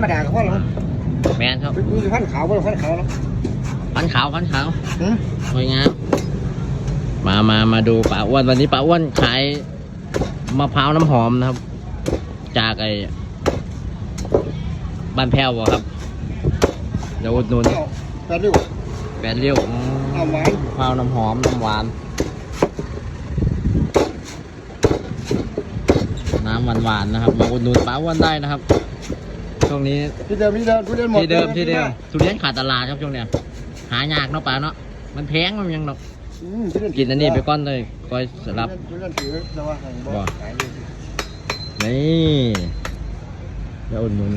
รมดาก็พอแล้วแมนครับมีพันขาวบ่พันขาวแล้วพันขาวพันขาวหือสวยงามมามามาดูป้าอ้วนวันนี้ป้าอ้วนขายมะพร้าวน้ำหอมนะครับ จากไอ้บ้านแพ้วบ่ครับเดี๋ยวอุดหนุนเอาแปดริ้วแปดเลี้ยวอืมเอาไว้มะพร้าวน้ำหอมน้ำหวานน้ำหวานๆนะครับ มาอุดหนุนป้าอ้วนได้นะครับ ช่วงนี้ที่เดิมที่เดิมทุเรียนหมดที่เดิมที่เดิมทุเรียนขาดตลาดครับช่วงเนี้ยหายากเนาะป้าเนาะมันแพงมันยังเนาะอืมทุเรียกินอันนี้ไปก้อนเลยก้อยสลับทุเรียนถือแต่ว่าแห่งบ่บ่ขายเลยนี่เดี๋ยวอุดหนุน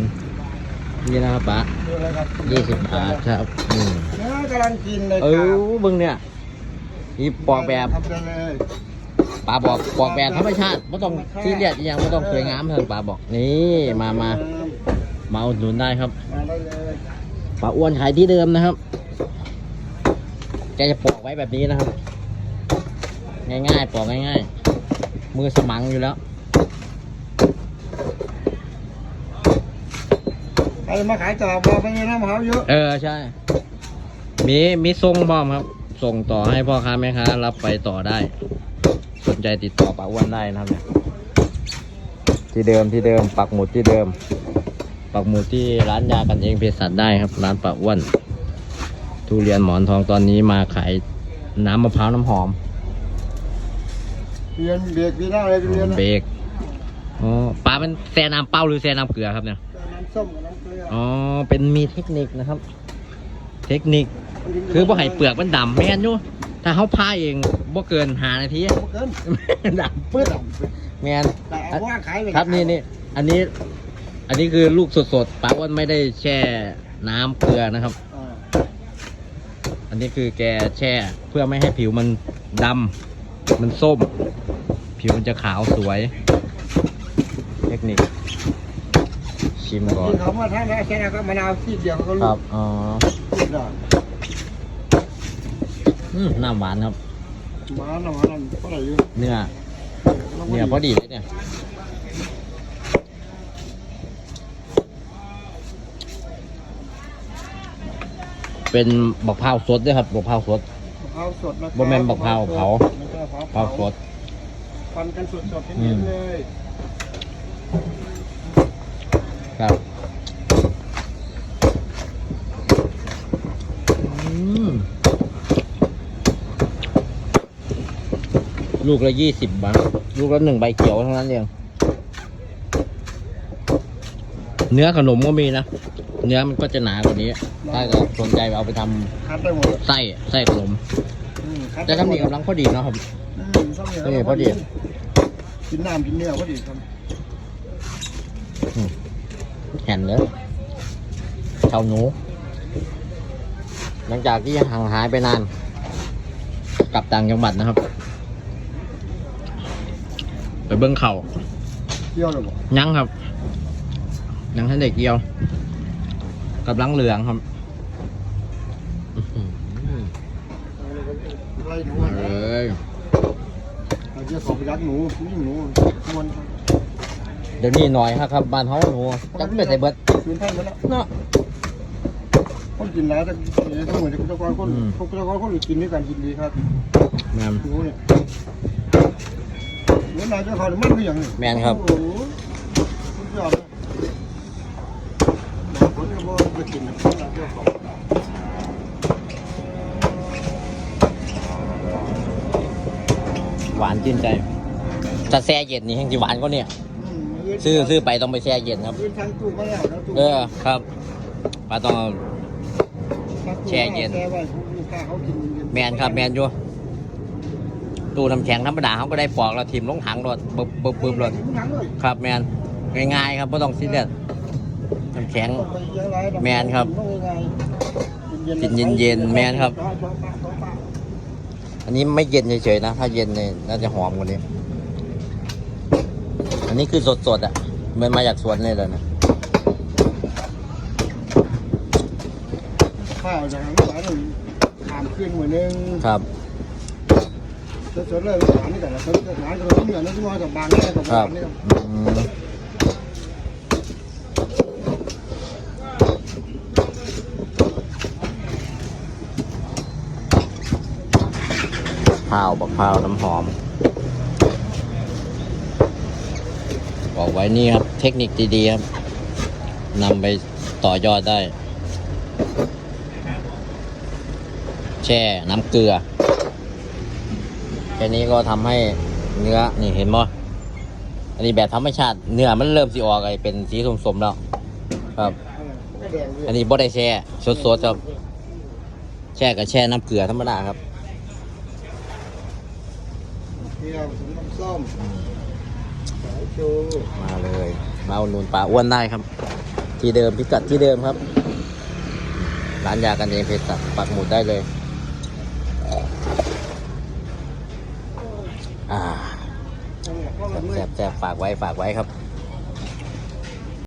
นี่นะครับป้าดูอะไรครับยี่สิบบาทครับอืมเนื้อกำลังกินเลยเอครัอบเบึงเนี่ยนี่ปอกแบบทำได้เลยป้าบอกปอกแบบธรรมชาติไม่ต้องซีเรียสอหยังไม่ต้องสวยงามเท่าป้าบอกนี่มามา มาอุดหนุนได้ครับมาได้เลยป้าอ้วนขายที่เดิมนะครับแกจะปอกไว้แบบนี้นะครับ ง่ายๆปอกง่ายๆ มือสมังอยู่แล้วใครมาขายต่อบอกไปเลยนะมะพร้าวเยอะเออใช่ มีมีทรงพร้อมครับ ส่งต่อให้พ่อค้าแม่ค้ารับไปต่อได้ สนใจติดต่อป้าอ้วนได้นะครับเนี่ยที่เดิมที่เดิมปักหมุดที่เดิม ปักหมุดที่ร้านยากันเองเภสัชได้ครับ ร้านป้าอ้วน ทุเรียนหมอนทองตอนนี้มาขายน้ำมะพร้าวน้ำหอม เรียนเบรกปีหน้าเลยเรียนนะเบรกอ๋อปลาเป็นแซ่น้ำเป้าหรือแซ่น้ำเกลือครับเนี่ยน้ำส้มกับน้ำเกลืออ๋อเป็นมีเทคนิคนะครับ เทคนิคคือบ่ให้เปลือกมันดำแม่นอยู่ถ้าเขาพายเองบ่เกินหานาทีบ่เกินดำปื๊ดแม่นแต่เอาว่าขายไปครับนี่นี่อันนี้ อันนี้คือลูกสดๆป้าอ้วนไม่ได้แช่น้ำเกลือนะครับ อ่าอันนี้คือแกแช่เพื่อไม่ให้ผิวมันดำมันส้ม ผิวมันจะขาวสวย เทคนิค ชิมก่อนที่เขามาทำแล้วแค่นั้นก็มะนาวที่เดียวเขาก็ครู้รับอ๋อได้อืมน้ำหวานครับมาหน่อยนั่นเท่าไหร่อยู่เนื้อ เนื้อพอดีเลยเนี่ย เป็นบักพร้าวสดด้วยครับบักพร้าวสด มะพร้าวสดะครับบ่แม่นบักพร้าวเผา ไม่ใช่มะพพร้าร้าววสดฟันกันสดๆอืเน้นมๆเลยครับอืมลูกละยี่สิบบาทลูกละหนึ่งใบเขียวเท่านั้นเอง เนื้อขนมก็มีนะ เนื้อมันก็จะหนากว่านี้ ถ้าเกิดสนใจเอาไปทำคัดได้หมดไส้ไส้ขนม อืมคัดแต่ได้หมทำนี่ดกำลังพอดีเนาะครับ อืมซ้ำเนี่ยนี่พอดี กินน้ำกินเนื้อพอดีครับแห่นเลยเท่าหนู หลังจากที่ห่างหายไปนาน กลับต่างจังหวัดนะครับ ไปเบิ้งเขาเที่ยวเลยบ่ยังครับ ยังท่านเด็กเดียว กับลังเหลืองครับอื้อหือไล่หนูมาเลเลยยเราจะขอไปรักหนูวิ่งหนูมวนครับเดี๋ยวนี้หน่อยครับครับบ้านเฮาหนูจักเป็นไสเบิดคืนท่านไปแล้วเนาะคนกินแล้วแต่เหมือนเจ้าของคนอืมพวกเจ้าของคนกินด้วยกันกินดีครับแม่นหนูเนี่ยเนื้อนายเจ้าของมันคืออย่างนี้แม่นครับ โอ้โหสุดยอดเลยบางคนก็บอก ไปกินนะนายเจ้าของหวานชื่นใจถ้าแช่เย็นนี่แห้งสิหวานก็เนี่ยมซื้อซื้อไปต้องไปแช่เย็นครับยืนทางตู้มาแล้วนะตู้เออครับปลาต้องเอาทางตู้แช่เย็น แช่ไว้พวกลูกค้าเขากินเย็นๆแมนครับแมนอยู่ตู้น้ำแข็งธรรมดาเขาก็ได้ปอกแล้วทิมลงถังรถปึ๊บปึ๊บปึ๊บรถถึงถังเลยครับแมนง่ายๆครับไม่ต้องซีเรียส น้ำแข็งต้องไปเยอะหลายดอกแมนครับต้องง่ายๆกินเย็นๆแมนครับ อันนี้ไม่เย็นเฉยๆนะ ถ้าเย็นเนี่ยน่าจะหอมกว่านี้ อันนี้คือสดๆอะมันมาจากสวนเลยเลยนะข้าวจากหลายหนึ่งถามขึ้นเหมือนนึงครับสดๆเลยหวานนี่แต่ละสดๆหวานก็เหมือนนึกว่ากับบางนี่กับบางนี่อืม ร้าวบักพร้าวน้ำหอม บอกไว้นี่ครับ เทคนิคดีๆครับนำไปต่อยอดได้ แช่น้ำเกลือ แค่นี้ก็ทำให้เนื้อนี่เห็นมั้ยอันนี้แบบธรรมชาติเนื้อมันเริ่มสีออกไอเป็นสีสมๆแล้วครับ อันนี้บ่ได้แช่สดๆครับ แช่กับแช่น้ำเกลือธรรมดาครับ เที่ยวผสมน้ำส้มสายชูมาเลย มาอุดหนุนปลาอ้วนได้ครับ ที่เดิมพิกัดที่เดิมครับ ร้านยากันเองเพชรสัตว์ปักหมุดได้เลย อ่าพวกเราเมื่อแซ่บๆฝากไว้ฝากไว้ครับ